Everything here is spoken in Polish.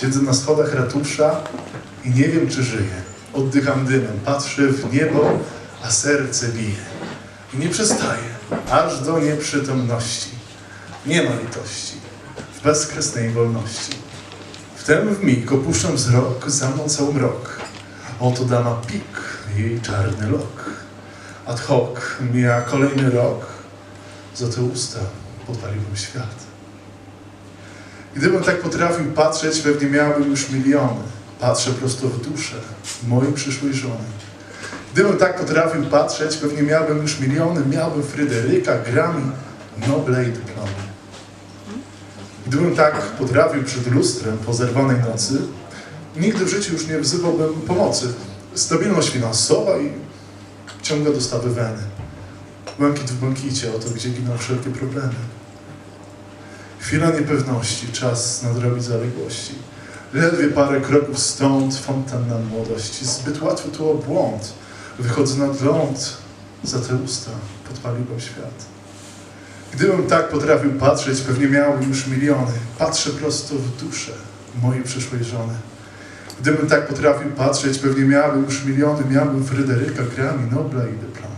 Siedzę na schodach ratusza i nie wiem, czy żyję. Oddycham dymem, patrzę w niebo, a serce bije. I nie przestaje, aż do nieprzytomności. Nie ma litości, w bezkresnej wolności. Wtem w mig opuszczam wzrok, za mną cały mrok. Oto dama pik, jej czarny lok. Ad hoc mija kolejny rok, za te usta podpaliłbym świat. Gdybym tak potrafił patrzeć, pewnie miałbym już miliony. Patrzę prosto w duszę mojej przyszłej żony. Gdybym tak potrafił patrzeć, pewnie miałbym już miliony. Miałbym Fryderyka, Grammy, Nobla i dyplomy. Gdybym tak potrafił przed lustrem po zerwanej nocy, nigdy w życiu już nie wzywałbym pomocy. Stabilność finansowa i ciągłe dostawy weny. Błękit w błękicie, oto gdzie giną wszelkie problemy. Chwila niepewności, czas nadrobić zaległości. Ledwie parę kroków stąd, fontanna młodości. Zbyt łatwy tu o błąd. Wychodzę nad ląd, za te usta podpaliłbym świat. Gdybym tak potrafił patrzeć, pewnie miałbym już miliony. Patrzę prosto w duszę mojej przyszłej żony. Gdybym tak potrafił patrzeć, pewnie miałbym już miliony. Miałbym Fryderyka, Grammy, Nobla i dyplom.